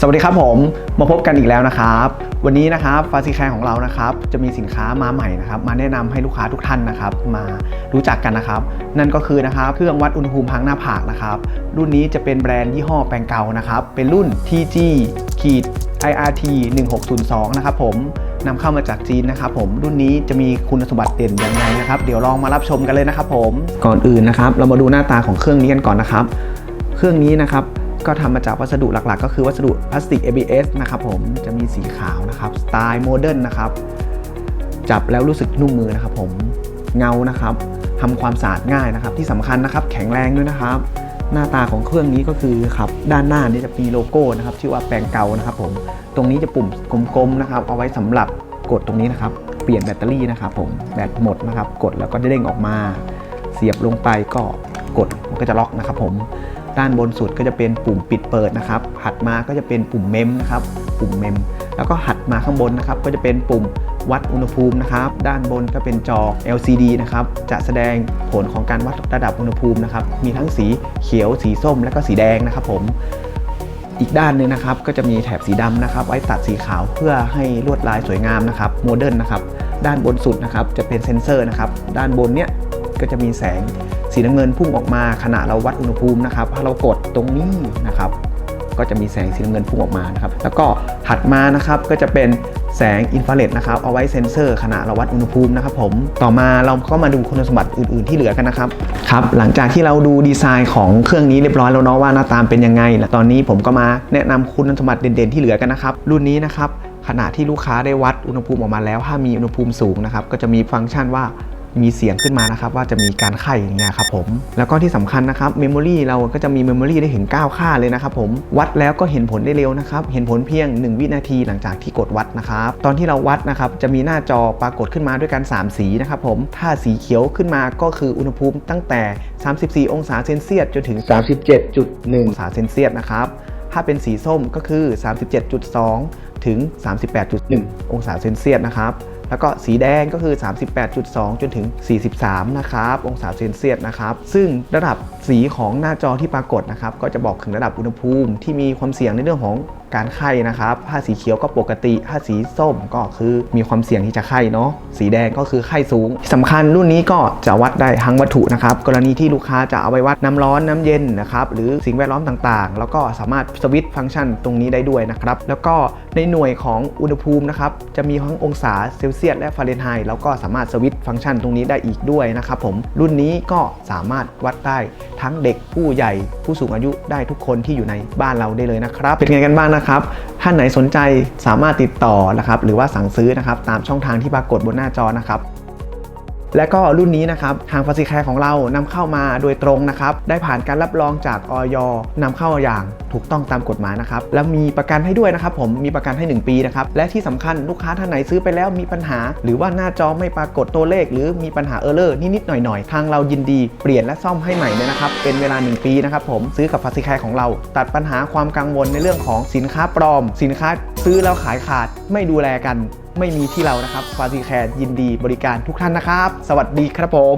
สวัสดีครับผมมาพบกันอีกแล้วนะครับ วันนี้นะครับฟาซิแคร์ของเรานะครับจะมีสินค้ามาใหม่นะครับ มาแนะนำให้ลูกค้าทุกท่านนะครับ มารู้จักกันนะครับ นั่นก็คือนะครับเครื่องวัดอุณหภูมิพังหน้าผากนะครับ รุ่นนี้จะเป็นแบรนด์ยี่ห้อแปลงเก่านะครับ เป็นรุ่น TG ขีด IRT 1602 นะครับผมนำเข้ามาจากจีนนะครับผมรุ่นนี้จะมีคุณสมบัติเด่นอย่างไรนะครับ เดี๋ยวลองมารับชมกันเลยนะครับผมก่อนอื่นนะครับ เรามาดูหน้าตาของเครื่องนี้กันก่อนนะครับ เครื่องนี้นะครับ ก็ทำมาจากวัสดุหลักๆ ก็คือวัสดุพลาสติก ABS นะครับผมจะมีสีขาวนะครับสไตล์โมเดิร์นนะครับจับแล้วรู้สึกนุ่มมือนะครับผมเงานะครับทำความสะอาดง่ายนะครับ ที่สำคัญนะครับแข็งแรงด้วยนะครับ หน้าตาของเครื่องนี้ก็คือครับด้านหน้านี่จะมีโลโก้นะครับชื่อว่าแปลงเก่านะครับผมตรงนี้จะปุ่มกลมๆนะครับเอาไว้สำหรับกดตรงนี้นะครับเปลี่ยนแบตเตอรี่นะครับผมแบตหมดนะครับ กดแล้วก็เด้งออกมา เสียบลงไปก็กดมันก็จะล็อกนะครับผม ด้านบนสุดก็จะเป็นปุ่มปิดเปิดนะครับ หัดมาก็จะเป็นปุ่มเมมนะครับ ปุ่มเมม แล้วก็หัดมาข้างบนนะครับ ก็จะเป็นปุ่มวัดอุณหภูมินะครับ ด้านบนก็เป็นจอ LCD นะครับ จะแสดงผลของการวัดระดับอุณหภูมินะครับ มีทั้งสีเขียว สีส้ม และก็สีแดงนะครับ ผม อีกด้านนึงนะครับ ก็จะมีแถบสีดำนะครับ ไว้ตัดสีขาวเพื่อให้ลวดลายสวยงามนะครับ โมเดิร์นนะครับ ด้านบนสุดนะครับ จะเป็นเซนเซอร์นะครับ ด้านบนเนี้ยก็จะมีแสง สีน้ำเงินพุ่งออกมาขณะเราวัดอุณหภูมินะครับถ้าเรากดตรงนี้นะครับ ก็จะมีแสงสีน้ำเงินพุ่งออกมานะครับ แล้วก็ถัดมานะครับก็จะเป็นแสงอินฟราเรดนะครับเอาไว้เซ็นเซอร์ขณะเราวัดอุณหภูมินะครับผมต่อมาเราก็มาดูคุณสมบัติอื่น ๆ ที่เหลือกันนะครับครับหลังจากที่เราดูดีไซน์ของเครื่องนี้เรียบร้อยแล้วเนาะว่าหน้าตาเป็นยังไงตอนนี้ผมก็มาแนะนำคุณสมบัติเด่น ๆ ที่เหลือกันนะครับรุ่นนี้นะครับขณะที่ลูกค้าได้วัดอุณหภูมิออกมาแล้ว ถ้ามีอุณหภูมิสูงนะครับก็จะมีฟังก์ชันว่า มีเสียงขึ้นมานะครับว่าจะมีการไข่อย่างเงี้ยครับผมแล้วก็ที่สำคัญนะครับเมมโมรีเราก็จะมีเมมโมรีได้ถึง9ค่าเลยนะครับผมวัดแล้วก็เห็นผลได้เร็วนะครับเห็นผลเพียง 1 วินาทีหลังจากที่กดวัดนะครับตอนที่เราวัดนะครับจะมีหน้าจอปรากฏขึ้นมาด้วยกัน 3 สีนะครับผมถ้าสีเขียวขึ้นมาก็คืออุณหภูมิตั้งแต่ 34 องศาเซนเซียสจนถึง 37.1 องศาเซนเซียสนะครับถ้าเป็นสีส้มก็คือ 37.2 ถึง 38.1 องศาเซนเซียสนะครับ แล้วก็สีแดงก็คือ 38.2 จนถึง 43 นะครับ องศาเซนเซียสนะครับ ซึ่งระดับสีของหน้าจอที่ปรากฏนะครับ ก็จะบอกถึงระดับอุณหภูมิที่มีความเสี่ยงในเรื่องของการไข้นะครับ ถ้าสีเขียวก็ปกติ ถ้าสีส้มก็คือมีความเสี่ยงที่จะไข้เนาะ สีแดงก็คือไข้สูงที่สำคัญรุ่นนี้ก็จะวัดได้ทั้งวัตถุนะครับ กรณีที่ลูกค้าจะเอาไปวัดน้ำร้อนน้ำเย็นนะครับ หรือสิ่งแวดล้อมต่างๆ แล้วก็สามารถสวิตช์ฟังก์ชันตรงนี้ได้ด้วยนะครับ แล้วก็ในหน่วยของอุณหภูมินะครับ จะมีทั้งองศาเซลเซียสและฟาเรนไฮต์แล้วก็สามารถสวิตช์ฟังก์ชันตรงนี้ได้อีกด้วยนะครับผม รุ่นนี้ก็สามารถวัดได้ทั้งเด็กผู้ใหญ่ผู้สูงอายุได้ทุกคนที่อยู่ในบ้านเราได้เลยนะครับ เป็นไงกันบ้างนะครับ ท่านไหนสนใจสามารถติดต่อนะครับ หรือว่าสั่งซื้อนะครับ ตามช่องทางที่ปรากฏบนหน้าจอนะครับ และก็รุ่นนี้นะครับทางฟาซิแคร์ของเรานำเข้ามาโดยตรงนะครับได้ผ่านการรับรองจากออยนำเข้าอย่างถูกต้องตามกฎหมายนะครับและมีประกันให้ด้วยนะครับผมมีประกันให้ 1 ปีนะครับและที่สำคัญลูกค้าท่านไหนซื้อไปแล้วมีปัญหา หรือว่าหน้าจอไม่ปรากฏตัวเลข หรือมีปัญหาเออร์เลอร์นิดๆหน่อยๆ ทางเรายินดีเปลี่ยนและซ่อมให้ใหม่เลยนะครับเป็นเวลา 1 ปีนะครับผมซื้อกับฟาซิแคร์ของเรา ตัดปัญหาความกังวลในเรื่องของสินค้าปลอม สินค้าซื้อแล้วขายขาดไม่ดูแลกัน ไม่มีที่เรานะครับฟาซีแคร์ยินดีบริการทุกท่านนะครับ สวัสดีครับผม